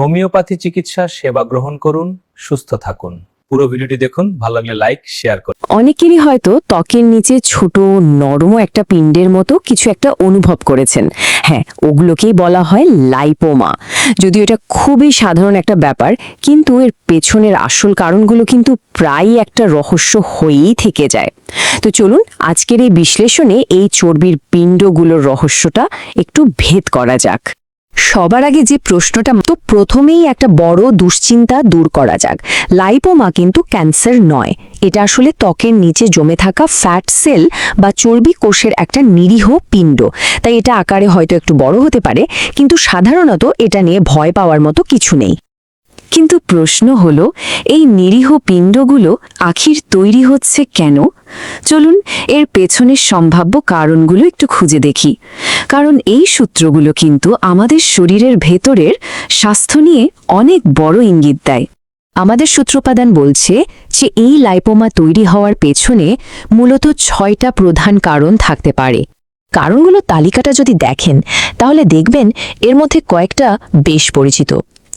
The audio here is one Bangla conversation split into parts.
হোমিওপ্যাথি চিকিৎসা, সেবা গ্রহণ করুন, সুস্থ থাকুন। পুরো ভিডিওটি দেখুন, ভালো লাগলে লাইক, শেয়ার করুন। অনেকেরই হয়তো ত্বকের নিচে ছোট, নরম একটা পিণ্ডের মতো কিছু একটা অনুভব করেছেন। হ্যাঁ ওগুলোকেই বলা হয় লাইপোমা। যদিও এটা খুবই সাধারণ একটা ব্যাপার, কিন্তু এর পেছনের আসল কারণগুলো কিন্তু প্রায়ই একটা রহস্য হয়েই থেকে যায়। তো চলুন, আজকের এই বিশ্লেষণে এই চর্বির পিণ্ডগুলোর রহস্যটা একটু ভেদ করা যাক। সবার আগে যে প্রশ্নটা তো প্রথমেই একটা বড় দুশ্চিন্তা দূর করা যাক। লাইপোমা কিন্তু ক্যান্সার নয়। এটা আসলে ত্বকের নিচে জমে থাকা ফ্যাট সেল বা চর্বি কোষের একটা নিরীহ পিণ্ড। তাই এটা আকারে হয়তো একটু বড় হতে পারে, কিন্তু সাধারণত এটা নিয়ে ভয় পাওয়ার মতো কিছু নেই। কিন্তু প্রশ্ন হলো, এই নিরীহ পিণ্ডগুলো আখির তৈরি হচ্ছে কেন? চলুন এর পেছনের সম্ভাব্য কারণগুলো একটু খুঁজে দেখি। কারণ এই সূত্রগুলো কিন্তু আমাদের শরীরের ভেতরের স্বাস্থ্য নিয়ে অনেক বড় ইঙ্গিত দেয়। আমাদের সূত্রপাদান বলছে যে এই লাইপোমা তৈরি হওয়ার পেছনে মূলত ছয়টা প্রধান কারণ থাকতে পারে। কারণগুলো তালিকাটা যদি দেখেন, তাহলে দেখবেন এর মধ্যে কয়েকটা বেশ পরিচিত।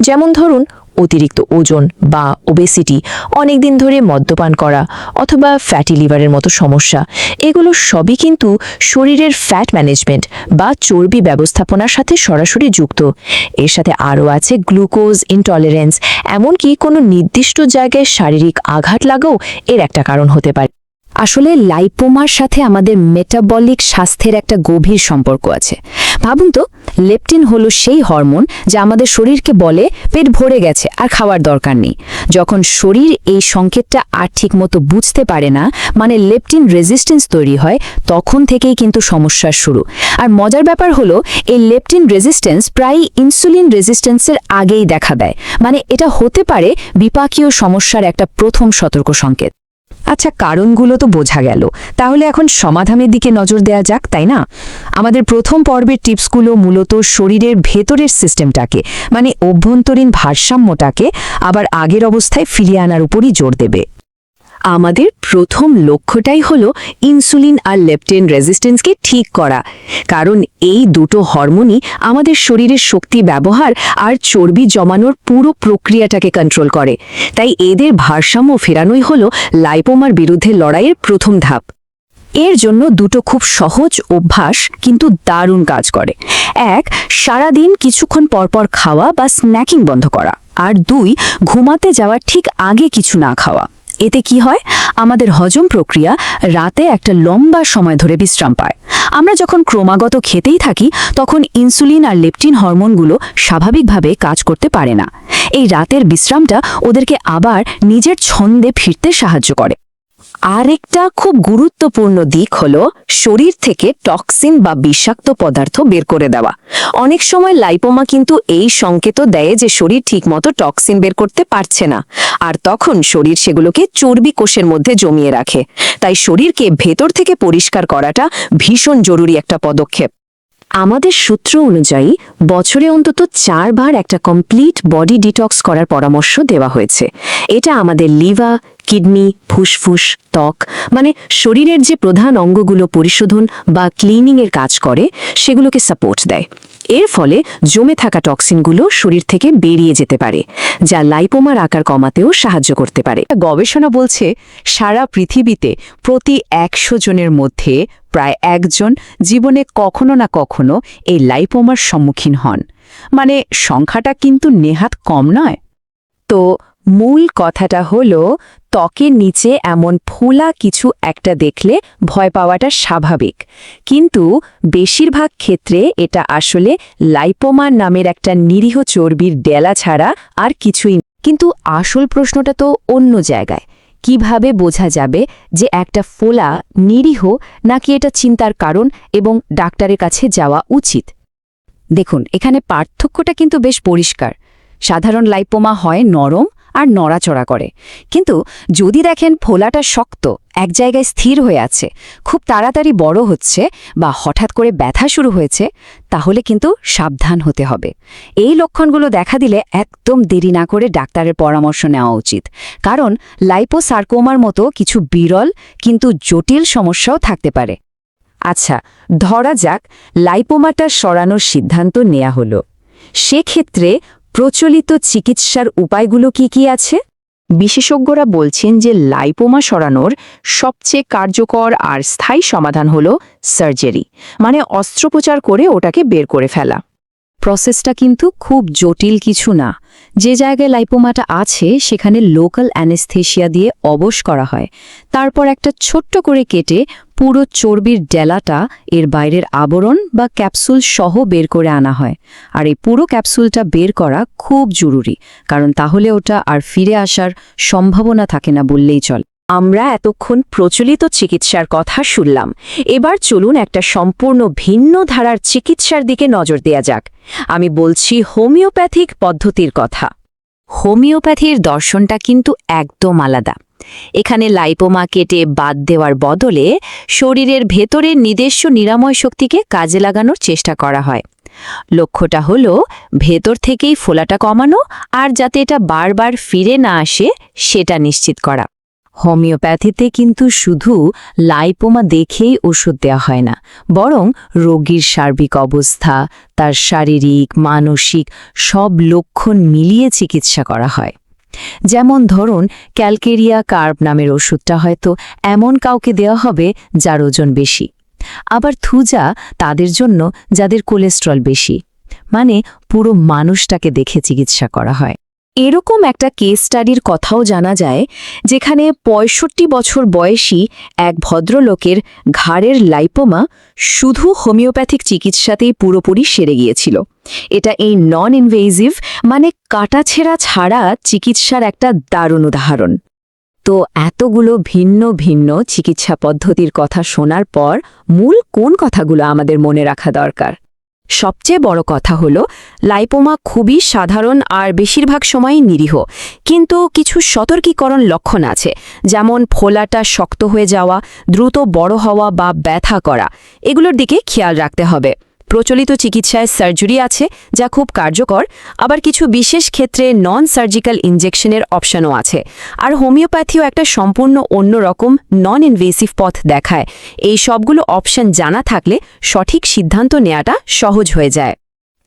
যেমন ধরুন অতিরিক্ত ওজন বা ওবেসিটি অনেকদিন ধরে মদ্যপান করা অথবা ফ্যাটি লিভারের মতো সমস্যা, এগুলো সবই কিন্তু শরীরের ফ্যাট ম্যানেজমেন্ট বা চর্বি ব্যবস্থাপনার সাথে সরাসরি যুক্ত। এর সাথে আরও আছে গ্লুকোজ ইনটলারেন্স এমনকি কোনো নির্দিষ্ট জায়গায় শারীরিক আঘাত লাগাও এর একটা কারণ হতে পারে। আসলে লাইপোমার সাথে আমাদের মেটাবলিক স্বাস্থ্যের একটা গভীর সম্পর্ক আছে। ভাবুন তো, লেপটিন হলো সেই হরমোন যা আমাদের শরীরকে বলে পেট ভরে গেছে আর খাওয়ার দরকার নেই। যখন শরীর এই সংকেতটা আর ঠিকমতো বুঝতে পারে না মানে লেপটিন রেজিস্ট্যান্স তৈরি হয়, তখন থেকেই কিন্তু সমস্যার শুরু। আর মজার ব্যাপার হলো, এই লেপটিন রেজিস্ট্যান্স প্রায়ই ইনসুলিন রেজিস্ট্যান্সের আগেই দেখা দেয়। মানে এটা হতে পারে বিপাকীয় সমস্যার একটা প্রথম সতর্ক সংকেত। আচ্ছা কারণগুলো তো বোঝা গেল। তাহলে এখন সমাধানের দিকে নজর দেয়া যাক, তাই না? আমাদের প্রথম পর্বের টিপসগুলো মূলত শরীরের ভেতরের সিস্টেমটাকে মানে অভ্যন্তরীণ ভারসাম্যটাকে, আবার আগের অবস্থায় ফিরিয়ে আনার উপরই জোর দেবে। আমাদের প্রথম লক্ষ্যটাই হলো ইনসুলিন আর লেপটেন রেজিস্ট্যান্সকে ঠিক করা। কারণ এই দুটো হরমোনই আমাদের শরীরের শক্তি ব্যবহার আর চর্বি জমানোর পুরো প্রক্রিয়াটাকে কন্ট্রোল করে। তাই এদের ভারসাম্য ফেরানোই হলো লাইপোমার বিরুদ্ধে লড়াইয়ের প্রথম ধাপ। এর জন্য দুটো খুব সহজ অভ্যাস কিন্তু দারুণ কাজ করে। এক, সারাদিন কিছুক্ষণ পরপর খাওয়া বা স্ন্যাকিং বন্ধ করা। আর দুই, ঘুমাতে যাওয়ার ঠিক আগে কিছু না খাওয়া। এতে কি হয়? আমাদের হজম প্রক্রিয়া রাতে একটা লম্বা সময় ধরে বিশ্রাম পায়। আমরা যখন ক্রমাগত খেতেই থাকি, তখন ইনসুলিন আর লেপটিন হরমোনগুলো স্বাভাবিকভাবে কাজ করতে পারে না। এই রাতের বিশ্রামটা ওদেরকে আবার নিজের ছন্দে ফিরতে সাহায্য করে। আরেকটা খুব গুরুত্বপূর্ণ দিক হল শরীর থেকে টক্সিন বা বিষাক্ত পদার্থ বের করে দেওয়া। অনেক সময় লাইপোমা কিন্তু এই সংকেত দেয় যে শরীর ঠিকমতো টক্সিন বের করতে পারছে না। আর তখন শরীর সেগুলোকে চর্বি কোষের মধ্যে জমিয়ে রাখে। তাই শরীরকে ভেতর থেকে পরিষ্কার করাটা ভীষণ জরুরি একটা পদক্ষেপ। আমাদের সূত্র অনুযায়ী, বছরে অন্তত চারবার একটা কমপ্লিট বডি ডিটক্স করার পরামর্শ দেওয়া হয়েছে। এটা আমাদের লিভার, কিডনি, ফুসফুস, ত্বক মানে শরীরের যে প্রধান অঙ্গগুলো পরিশোধন বা ক্লিনিংয়ের কাজ করে, সেগুলোকে সাপোর্ট দেয়। এর ফলে জমে থাকা টক্সিনগুলো শরীর থেকে বেরিয়ে যেতে পারে, যা লাইপোমার আকার কমাতেও সাহায্য করতে পারে। গবেষণা বলছে, সারা পৃথিবীতে প্রতি একশো জনের মধ্যে প্রায় একজন জীবনে কখনো না কখনো এই লাইপোমার সম্মুখীন হন। মানে সংখ্যাটা কিন্তু নেহাত কম নয়। তো, মূল কথাটা হলো ত্বকের নিচে এমন ফোলা কিছু একটা দেখলে ভয় পাওয়াটা স্বাভাবিক। কিন্তু বেশিরভাগ ক্ষেত্রে এটা আসলে লাইপোমার নামের একটা নিরীহ চর্বির ডেলা ছাড়া আর কিছুই। কিন্তু আসল প্রশ্নটা তো অন্য জায়গায়। কীভাবে বোঝা যাবে যে একটা ফোলা নিরীহ নাকি এটা চিন্তার কারণ এবং ডাক্তারের কাছে যাওয়া উচিত? দেখুন, এখানে পার্থক্যটা কিন্তু বেশ পরিষ্কার। সাধারণ লাইপোমা হয় নরম আর নড়াচড়া করে। কিন্তু যদি দেখেন ফোলাটা শক্ত, এক জায়গায় স্থির হয়ে আছে, খুব তাড়াতাড়ি বড় হচ্ছে বা হঠাৎ করে ব্যথা শুরু হয়েছে, তাহলে কিন্তু সাবধান হতে হবে। এই লক্ষণগুলো দেখা দিলে একদম দেরি না করে ডাক্তারের পরামর্শ নেওয়া উচিত। কারণ লাইপোসার্কোমার মতো কিছু বিরল কিন্তু জটিল সমস্যাও থাকতে পারে। আচ্ছা ধরা যাক, লাইপোমাটা সরানোর সিদ্ধান্ত নেওয়া হলো। সেক্ষেত্রে প্রচলিত চিকিৎসার উপায়গুলো কি কি আছে? বিশেষজ্ঞরা বলছেন যে লাইপোমা সরানোর সবচেয়ে কার্যকর আর স্থায়ী সমাধান হল সার্জারি মানে অস্ত্রোপচার করে ওটাকে বের করে ফেলা। প্রসেসটা কিন্তু খুব জটিল কিছু না। যে জায়গায় লাইপোমাটা আছে, সেখানে লোকাল অ্যানেস্থেশিয়া দিয়ে অবশ করা হয়। তারপর একটা ছোট্ট করে কেটে পুরো চর্বির ডেলাটা এর বাইরের আবরণ বা ক্যাপসুল সহ বের করে আনা হয়। আর এই পুরো ক্যাপসুলটা বের করা খুব জরুরি, কারণ তাহলে ওটা আর ফিরে আসার সম্ভাবনা থাকে না বললেই চল। আমরা এতক্ষণ প্রচলিত চিকিৎসার কথা শুনলাম। এবার চলুন একটা সম্পূর্ণ ভিন্ন ধারার চিকিৎসার দিকে নজর দেয়া যাক। আমি বলছি হোমিওপ্যাথিক পদ্ধতির কথা। হোমিওপ্যাথির দর্শনটা কিন্তু একদম আলাদা। এখানে লাইপোমা কেটে বাদ দেওয়ার বদলে শরীরের ভেতরের নিজস্ব নিরাময় শক্তিকে কাজে লাগানোর চেষ্টা করা হয়। লক্ষ্যটা হলো ভেতর থেকেই ফোলাটা কমানো আর যাতে এটা বারবার ফিরে না আসে, সেটা নিশ্চিত করা। হোমিওপ্যাথিতে কিন্তু শুধু লাইপোমা দেখেই ওষুধ দেওয়া হয় না, বরং রোগীর সার্বিক অবস্থা, তার শারীরিক, মানসিক সব লক্ষণ মিলিয়ে চিকিৎসা করা হয়। যেমন ধরুন, ক্যালকেরিয়া কার্ব নামের ওষুধটা হয়তো এমন কাউকে দেওয়া হবে যার ওজন বেশি। আবার থুজা তাদের জন্য যাদের কোলেস্ট্রল বেশি। মানে পুরো মানুষটাকে দেখে চিকিৎসা করা হয়। এরকম একটা কেস স্টাডির কথাও জানা যায়, যেখানে ৬৫ বছর বয়সী এক ভদ্রলোকের ঘাড়ের লাইপোমা শুধু হোমিওপ্যাথিক চিকিৎসাতেই পুরোপুরি সেরে গিয়েছিল। এটা এই নন ইনভেজিভ মানে কাটাছেড়া ছাড়া চিকিৎসার একটা দারুণ উদাহরণ। তো এতগুলো ভিন্ন ভিন্ন চিকিৎসা পদ্ধতির কথা শোনার পর মূল কোন কথাগুলো আমাদের মনে রাখা দরকার? সবচেয়ে বড় কথা হলো, লাইপোমা খুবই সাধারণ আর বেশিরভাগ সময়ই নিরীহ। কিন্তু কিছু সতর্কীকরণ লক্ষণ আছে, যেমন ফোলাটা শক্ত হয়ে যাওয়া, দ্রুত বড় হওয়া বা ব্যথা করা। এগুলোর দিকে খেয়াল রাখতে হবে। প্রচলিত চিকিৎসায় সার্জারি আছে, যা খুব কার্যকর। আবার কিছু বিশেষ ক্ষেত্রে নন সার্জিক্যাল ইনজেকশনের অপশনও আছে। আর হোমিওপ্যাথিও একটা সম্পূর্ণ অন্য রকম নন ইনভেসিভ পথ দেখায়। এই সবগুলো অপশন জানা থাকলে সঠিক সিদ্ধান্ত নেওয়াটা সহজ হয়ে যায়।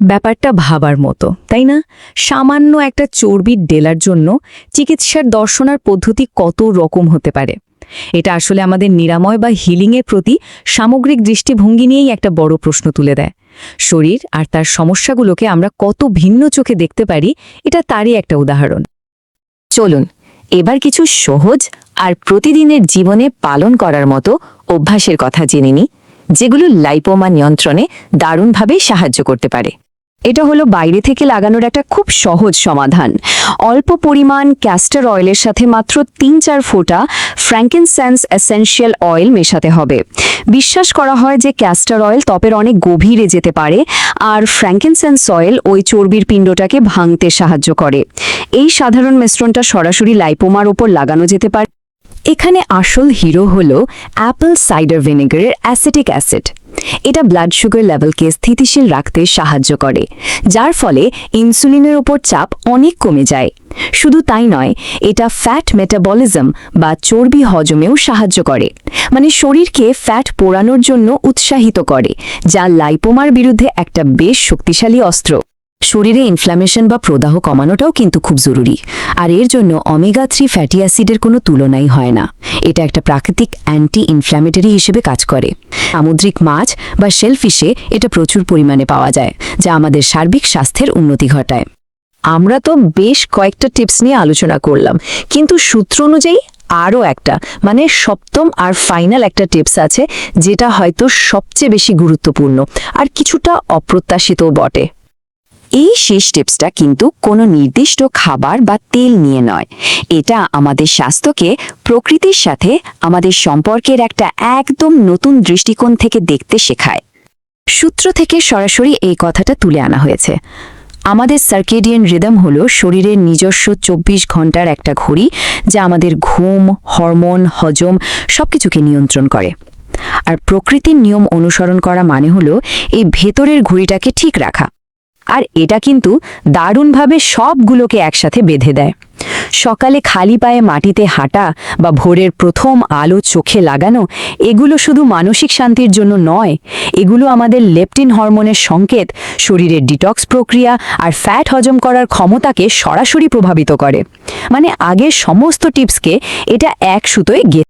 ব্যাপারটা ভাবার মতো, তাই না? সামান্য একটা চর্বির ডেলার জন্য চিকিৎসার দর্শনার পদ্ধতি কত রকম হতে পারে? এটা আসলে আমাদের নিরাময় বা হিলিংয়ের প্রতি সামগ্রিক দৃষ্টিভঙ্গি নিয়েই একটা বড় প্রশ্ন তুলে দেয়। শরীর আর তার সমস্যাগুলোকে আমরা কত ভিন্ন চোখে দেখতে পারি, এটা তারই একটা উদাহরণ। চলুন, এবার কিছু সহজ আর প্রতিদিনের জীবনে পালন করার মতো অভ্যাসের কথা জেনে নিই, যেগুলো লাইপোমা নিয়ন্ত্রণে দারুণভাবে সাহায্য করতে পারে। এটা হলো বাইরে থেকে লাগানোর একটা খুব সহজ সমাধান। অল্প পরিমাণ ক্যাস্টার অয়েলের সাথে মাত্র তিন চার ফোঁটা ফ্র্যাঙ্কিনসেন্স এসেনশিয়াল অয়েল মেশাতে হবে। বিশ্বাস করা হয় যে ক্যাস্টার অয়েল ত্বপের অনেক গভীরে যেতে পারে আর ফ্র্যাঙ্কিনসেন্স অয়েল ওই চর্বির পিণ্ডটাকে ভাঙতে সাহায্য করে। এই সাধারণ মিশ্রণটা সরাসরি লাইপোমার ওপর লাগানো যেতে পারে। এখানে আসল হিরো হল অ্যাপল সাইডার ভিনেগারের অ্যাসিটিক অ্যাসিড এটা ব্লাড সুগার লেভেলকে স্থিতিশীল রাখতে সাহায্য করে, যার ফলে ইনসুলিনের ওপর চাপ অনেক কমে যায়। শুধু তাই নয়, এটা ফ্যাট মেটাবলিজম বা চর্বি হজমেও সাহায্য করে মানে শরীরকে ফ্যাট পোড়ানোর জন্য উৎসাহিত করে, যা লাইপোমার বিরুদ্ধে একটা বেশ শক্তিশালী অস্ত্র। শরীরে ইনফ্ল্যামেশন বা প্রদাহ কমানোটাও কিন্তু খুব জরুরি। আর এর জন্য অমেগা থ্রি ফ্যাটি অ্যাসিডের কোনো তুলনাই হয় না। এটা একটা প্রাকৃতিক অ্যান্টি ইনফ্ল্যামেটরি হিসেবে কাজ করে। সামুদ্রিক মাছ বা শেলফিশে এটা প্রচুর পরিমাণে পাওয়া যায়, যা আমাদের সার্বিক স্বাস্থ্যের উন্নতি ঘটায়। আমরা তো বেশ কয়েকটা টিপস নিয়ে আলোচনা করলাম, কিন্তু সূত্র অনুযায়ী আরও একটা মানে সপ্তম আর ফাইনাল একটা টিপস আছে, যেটা হয়তো সবচেয়ে বেশি গুরুত্বপূর্ণ, আর কিছুটা অপ্রত্যাশিতও বটে। এই শেষ টিপসটা কিন্তু কোনো নির্দিষ্ট খাবার বা তেল নিয়ে নয়। এটা আমাদের স্বাস্থ্যকে, প্রকৃতির সাথে আমাদের সম্পর্কের একটা একদম নতুন দৃষ্টিকোণ থেকে দেখতে শেখায়। সূত্র থেকে সরাসরি এই কথাটা তুলে আনা হয়েছে। আমাদের সার্কেডিয়ান রিদম হলো শরীরের নিজস্ব চব্বিশ ঘণ্টার একটা ঘড়ি যা আমাদের ঘুম, হরমোন, হজম সবকিছুকে নিয়ন্ত্রণ করে। আর প্রকৃতির নিয়ম অনুসরণ করা মানে হলো এই ভেতরের ঘড়িটাকে ঠিক রাখা। আর এটা কিন্তু দারুণভাবে সবগুলোকে একসাথে বেঁধে দেয়। সকালে খালি পায়ে মাটিতে হাঁটা বা ভোরের প্রথম আলো চোখে লাগানো, এগুলো শুধু মানসিক শান্তির জন্য নয়, এগুলো আমাদের লেপটিন হরমোনের সংকেত, শরীরের ডিটক্স প্রক্রিয়া আর ফ্যাট হজম করার ক্ষমতাকে সরাসরি প্রভাবিত করে। মানে আগের সমস্ত টিপসকে এটা এক সুতোয় গে